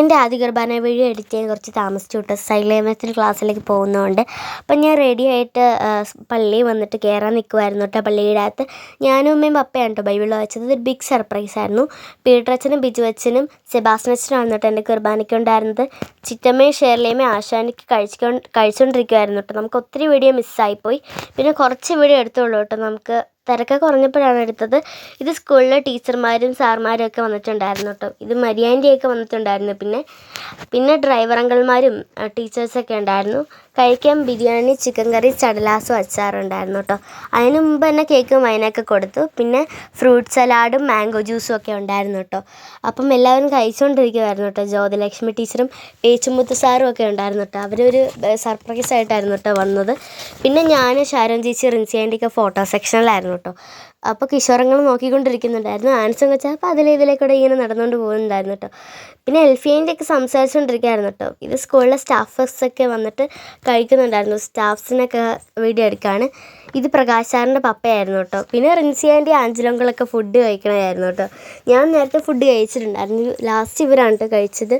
എന്റെ ആദ്യ കുർബാന video edit ചെയ്യാൻ കുറച്ച് താമസിച്ചു കേട്ടോ. സൈലേമത്തിൽ ക്ലാസ്സിലേക്ക് പോകുന്നതുകൊണ്ട്. അപ്പം ഞാൻ റെഡി ആയിട്ട് പള്ളി വന്നിട്ട് കയറാൻ നിൽക്കുമായിരുന്നു കേട്ടോ പള്ളിയുടെ അകത്ത്. ഞാനും അമ്മയും പപ്പയാണ് കേട്ടോ ബൈബിൾ വായിച്ചത്. ഒരു ബിഗ് സർപ്രൈസ് ആയിരുന്നു. പീറ്റർ അച്ഛനും ബിജു അച്ഛനും സെബാസ്റ്റൻ അച്ഛനാണ് കേട്ടോ എന്റെ കുർബാനയ്ക്ക് ഉണ്ടായിരുന്നത്. ചിറ്റമ്മയും ഷേർലിയമ്മയും ആശാനിക്ക് കഴിച്ചുകൊണ്ട് കഴിച്ചുകൊണ്ടിരിക്കുമായിരുന്നു കേട്ടോ. നമുക്ക് ഒത്തിരി വീഡിയോ മിസ്സായിപ്പോയി പിന്നെ കുറച്ച് വീഡിയോ എടുത്തുള്ളൂ കേട്ടോ നമുക്ക്. തിരക്ക് കുറഞ്ഞപ്പോഴാണ് എടുത്തത്. ഇത് സ്കൂളിലെ ടീച്ചർമാരും സാർമാരും ഒക്കെ വന്നിട്ടുണ്ടായിരുന്നു കേട്ടോ. ഇത് മരിയാന്റെയൊക്കെ വന്നിട്ടുണ്ടായിരുന്നു. പിന്നെ പിന്നെ ഡ്രൈവർ അങ്കിൾമാരും ടീച്ചേഴ്സൊക്കെ ഉണ്ടായിരുന്നു. കഴിക്കാൻ ബിരിയാണി ചിക്കൻ കറി ചടലാസും അച്ചാറുണ്ടായിരുന്നു കേട്ടോ അതിന് മുമ്പ് തന്നെ കേക്കും വൈനൊക്കെ കൊടുത്തു. പിന്നെ ഫ്രൂട്ട് സലാഡും മാംഗോ ജ്യൂസും ഒക്കെ ഉണ്ടായിരുന്നു കേട്ടോ അപ്പം എല്ലാവരും കഴിച്ചുകൊണ്ടിരിക്കുമായിരുന്നു കേട്ടോ ജ്യോതിലക്ഷ്മി ടീച്ചറും പേച്ചുമുത്ത് സാറും ഒക്കെ ഉണ്ടായിരുന്നു കേട്ടോ അവരൊരു സർപ്രൈസ് ആയിട്ടായിരുന്നു കേട്ടോ വന്നത്. പിന്നെ ഞാൻ ഷാരോൺ ചേച്ചി റിൻസി ആന്റിയൊക്കെ ഫോട്ടോ സെക്ഷനിലായിരുന്നു കേട്ടോ അപ്പോൾ കിഷോറങ്ങൾ നോക്കിക്കൊണ്ടിരിക്കുന്നുണ്ടായിരുന്നു. ആൻസും വെച്ചാൽ അപ്പോൾ അതിലേതിലേക്കൂടെ ഇങ്ങനെ നടന്നുകൊണ്ട് പോകുന്നുണ്ടായിരുന്നു കേട്ടോ പിന്നെ എൽഫിയന്റെയൊക്കെ സംസാരിച്ചുകൊണ്ടിരിക്കുകയായിരുന്നു കേട്ടോ. ഇത് സ്കൂളിലെ സ്റ്റാഫേഴ്സൊക്കെ വന്നിട്ട് കഴിക്കുന്നുണ്ടായിരുന്നു. സ്റ്റാഫ്സിനൊക്കെ വീഡിയോ എടുക്കുകയാണ് ഇത് പ്രകാശ് സാറിന്റെ പപ്പയായിരുന്നു കേട്ടോ. പിന്നെ റിൻസി ആന്റി ആഞ്ചലോങ്കളൊക്കെ ഫുഡ് കഴിക്കണമായിരുന്നു കേട്ടോ. ഞാൻ നേരത്തെ ഫുഡ് കഴിച്ചിട്ടുണ്ടായിരുന്നു. ലാസ്റ്റ് ഇവരാണ് കേട്ടോ കഴിച്ചത്.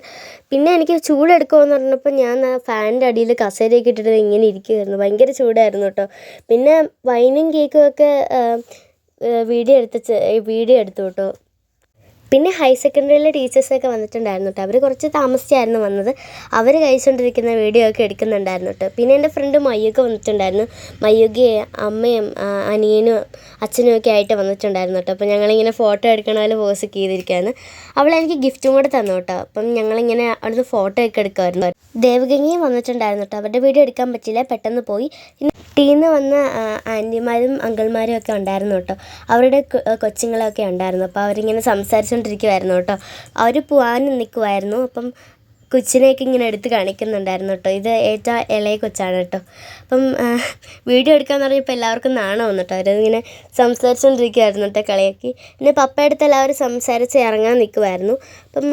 പിന്നെ എനിക്ക് ചൂടെടുക്കുമെന്ന് പറഞ്ഞപ്പോൾ ഞാൻ ഫാനിന്റെ അടിയിൽ കസേരയൊക്കെ ഇട്ടിട്ട് ഇങ്ങനെ ഇരിക്കുമായിരുന്നു ഭയങ്കര ചൂടായിരുന്നു കേട്ടോ. പിന്നെ വൈനും കേക്കും ഒക്കെ വീഡിയോ എടുത്ത് വീഡിയോ എടുത്തു കേട്ടോ. പിന്നെ ഹയർ സെക്കൻഡറിയിലെ ടീച്ചേഴ്സൊക്കെ വന്നിട്ടുണ്ടായിരുന്നു കേട്ടോ അവർ കുറച്ച് താമസിച്ചായിരുന്നു വന്നത്. അവർ കഴിച്ചുകൊണ്ടിരിക്കുന്ന വീഡിയോ ഒക്കെ എടുക്കുന്നുണ്ടായിരുന്നു കേട്ടോ പിന്നെ എന്റെ ഫ്രണ്ട് മയ്യൊക്കെ വന്നിട്ടുണ്ടായിരുന്നു. മയ്യൊക്കെ അമ്മയും അനിയനും അച്ഛനും ഒക്കെ ആയിട്ട് വന്നിട്ടുണ്ടായിരുന്നു കേട്ടോ അപ്പോൾ ഞങ്ങളിങ്ങനെ ഫോട്ടോ എടുക്കണ പോലെ പോസൊക്കെ ചെയ്തിരിക്കുകയാണ് അവളെനിക്ക് ഗിഫ്റ്റും കൂടെ തന്നു കേട്ടോ അപ്പം ഞങ്ങളിങ്ങനെ അവിടുന്ന് ഫോട്ടോ ഒക്കെ എടുക്കുമായിരുന്നു ദേവഗംഗയും വന്നിട്ടുണ്ടായിരുന്നു കേട്ടോ അവരുടെ വീഡിയോ എടുക്കാൻ പറ്റില്ല പെട്ടെന്ന് പോയി. ടീന്ന് വന്ന ആന്റിമാരും അങ്കിൾമാരും ഒക്കെ ഉണ്ടായിരുന്നു കേട്ടോ അവരുടെ കൊച്ചുങ്ങളൊക്കെ ഉണ്ടായിരുന്നു. അപ്പോൾ അവരിങ്ങനെ സംസാരിച്ചുകൊണ്ടിരിക്കുമായിരുന്നു കേട്ടോ. അവർ പോകാൻ നിൽക്കുമായിരുന്നു അപ്പം കൊച്ചിനെയൊക്കെ ഇങ്ങനെ എടുത്ത് കാണിക്കുന്നുണ്ടായിരുന്നു കേട്ടോ. ഇത് ഏറ്റവും ഇളയ കൊച്ചാണ് കേട്ടോ. അപ്പം വീഡിയോ എടുക്കാൻ പറഞ്ഞപ്പോൾ എല്ലാവർക്കും നാണം വന്നു കേട്ടോ. അവരതിങ്ങനെ സംസാരിച്ചുകൊണ്ടിരിക്കുമായിരുന്നു കേട്ടോ കളിയാക്കി. പിന്നെ പപ്പയടുത്ത് എല്ലാവരും സംസാരിച്ച് ഇറങ്ങാൻ നിൽക്കുമായിരുന്നു അപ്പം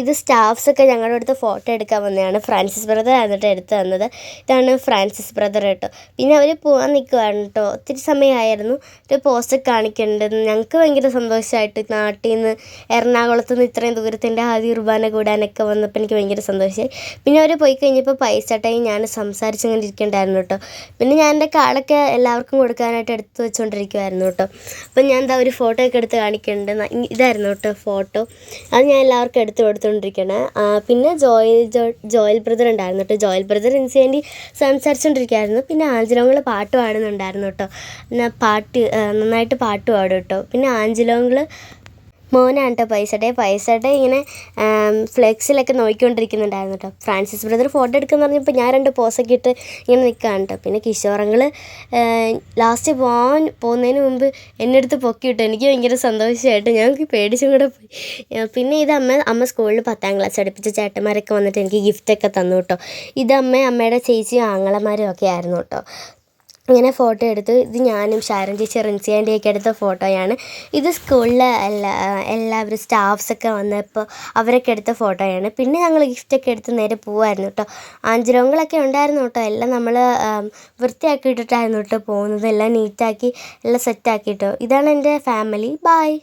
ഇത് സ്റ്റാഫ്സൊക്കെ ഞങ്ങളുടെ അടുത്ത് ഫോട്ടോ എടുക്കാൻ വന്നതാണ്. ഫ്രാൻസിസ് ബ്രദർ എന്നിട്ട് എടുത്ത് തന്നത്. ഇതാണ് ഫ്രാൻസിസ് ബ്രദർ കേട്ടോ. പിന്നെ അവർ പോകാൻ നിൽക്കുവാണ് കേട്ടോ. ഒത്തിരി സമയമായിരുന്നു. ഒരു പോസ്റ്റൊക്കെ കാണിക്കേണ്ടത്. ഞങ്ങൾക്ക് ഭയങ്കര സന്തോഷമായിട്ട് നാട്ടിൽ നിന്ന് എറണാകുളത്ത് നിന്ന് ഇത്രയും ദൂരത്തിന്റെ ആദ്യ കുർബാന കൂടാനൊക്കെ വന്നപ്പോൾ എനിക്ക് ഭയങ്കര സന്തോഷമായി പിന്നെ അവർ പോയി കഴിഞ്ഞപ്പോൾ പൈസ ടൈം ഞാൻ സംസാരിച്ചിങ്ങനെ ഇരിക്കണ്ടായിരുന്നു കേട്ടോ. പിന്നെ ഞാൻ എന്റെ കാളൊക്കെ എല്ലാവർക്കും കൊടുക്കാനായിട്ട് എടുത്ത് വെച്ചുകൊണ്ടിരിക്കുമായിരുന്നു കേട്ടോ. അപ്പം ഞാൻ എന്താ ഒരു ഫോട്ടോ ഒക്കെ എടുത്ത് കാണിക്കുന്നുണ്ട് ഇതായിരുന്നു കേട്ടോ ഫോട്ടോ അത് ഞാൻ എല്ലാവർക്കും എടുത്ത് കൊടുത്തുകൊണ്ടിരിക്കണേ പിന്നെ ജോയൽ ജോയൽ ബ്രദർ ഉണ്ടായിരുന്നു കേട്ടോ. ജോയൽ ബ്രദർ എനിക്ക് വേണ്ടി സംസാരിച്ചുകൊണ്ടിരിക്കുകയായിരുന്നു പിന്നെ ആഞ്ചലോങ്ങൾ പാട്ട് പാടുന്നുണ്ടായിരുന്നു കേട്ടോ. എന്നാൽ പാട്ട് നന്നായിട്ട് പാട്ട് പാടും കേട്ടോ. പിന്നെ ആഞ്ചലോങ്ങൾ മോനാണ് കേട്ടോ പൈസയുടെ. പൈസയുടെ ഇങ്ങനെ ഫ്ലെക്സിലൊക്കെ നോക്കിക്കൊണ്ടിരിക്കുന്നുണ്ടായിരുന്നു കേട്ടോ ഫ്രാൻസിസ് ബ്രദർ ഫോട്ടോ എടുക്കുമെന്ന് പറഞ്ഞപ്പോൾ ഞാൻ രണ്ട് പോസൊക്കെ ഇട്ട് ഇങ്ങനെ നിൽക്കുകയാണ് കേട്ടോ പിന്നെ കിഷോറങ്ങൾ ലാസ്റ്റ് പോകാൻ പോകുന്നതിന് മുമ്പ് എന്റെ അടുത്ത് പൊക്കി ഇട്ടു എനിക്ക് ഭയങ്കര സന്തോഷമായിട്ട് ഞങ്ങൾക്ക് പേടിച്ചും കൂടെ പോയി. പിന്നെ ഇത് അമ്മ അമ്മ സ്കൂളിൽ പത്താം ക്ലാസ് അടുപ്പിച്ച ചേട്ടന്മാരൊക്കെ വന്നിട്ട് എനിക്ക് ഗിഫ്റ്റൊക്കെ തന്നു കേട്ടോ ഇത് അമ്മ അമ്മയുടെ ചേച്ചിയും ആങ്ങളമാരും ഒക്കെ ആയിരുന്നു കേട്ടോ ഇങ്ങനെ ഫോട്ടോ എടുത്തു ഇത് ഞാനും ഷാരൻ ചേച്ചി റിൻസി ആന്റിയൊക്കെ എടുത്ത ഫോട്ടോയാണ്. ഇത് സ്കൂളിലെ എല്ലാ എല്ലാവരും സ്റ്റാഫ്സൊക്കെ വന്നപ്പോൾ അവരൊക്കെ എടുത്ത ഫോട്ടോയാണ്. പിന്നെ ഞങ്ങൾ ഗിഫ്റ്റൊക്കെ എടുത്ത് നേരെ പോവായിരുന്നു കേട്ടോ. ആഞ്ചിരോങ്ങളൊക്കെ ഉണ്ടായിരുന്നു കേട്ടോ. എല്ലാം നമ്മൾ വൃത്തിയാക്കി ഇട്ടിട്ടായിരുന്നു കേട്ടോ പോകുന്നത്. എല്ലാം നീറ്റാക്കി എല്ലാം സെറ്റാക്കി കേട്ടോ ഇതാണ് എന്റെ ഫാമിലി ബായ്